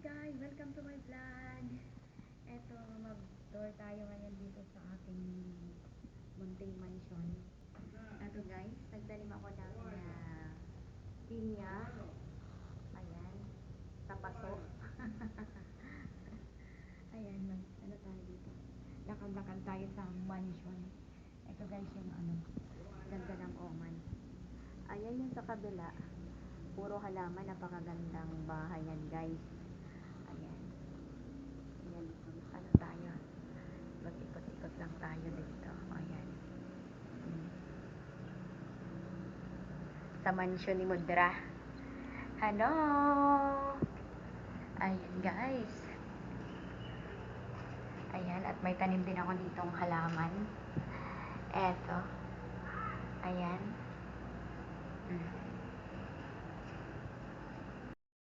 guys! Welcome to my vlog! Eto, mag-tour tayo ngayon dito sa aking munting mansion. Eto guys, nagtanim ako ng uh, pinya. Ayan, sa paso. Ayan, mag, ano tayo dito? Lakad-lakad tayo sa mansion. Ito guys yung ano, ganda ng oman. Ayan yung sa kabila. Puro halaman, napakagandang bahay yan guys. Ayan. Ayan, ano tayo? Mag-ikot-ikot lang tayo dito. Ayan. Hmm. Sa mansion ni Mudra. Hello! Ayan guys. Ayan, at may tanim din ako ditong halaman. Eto. Ayan.